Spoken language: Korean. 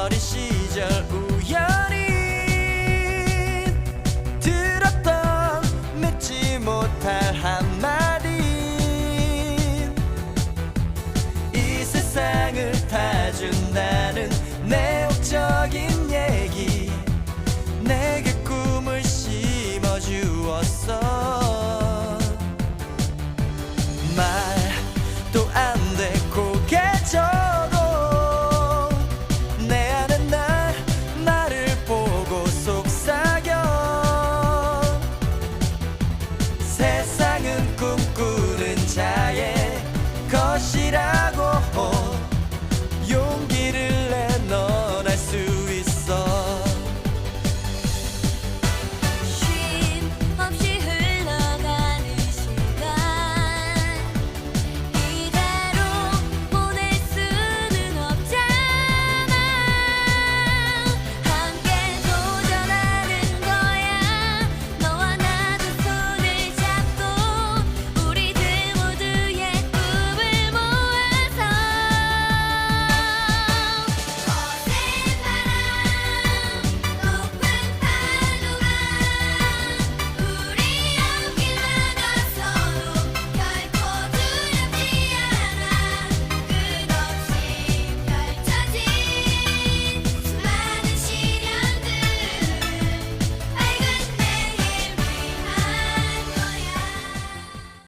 어린 시절 우연히 들었던 맺지 못할 한마디. 이 세상을 다 준다는 내욕적인 얘기. 내게 꿈을 심어주었어. 세상은 꿈꾸는 자의 것이라고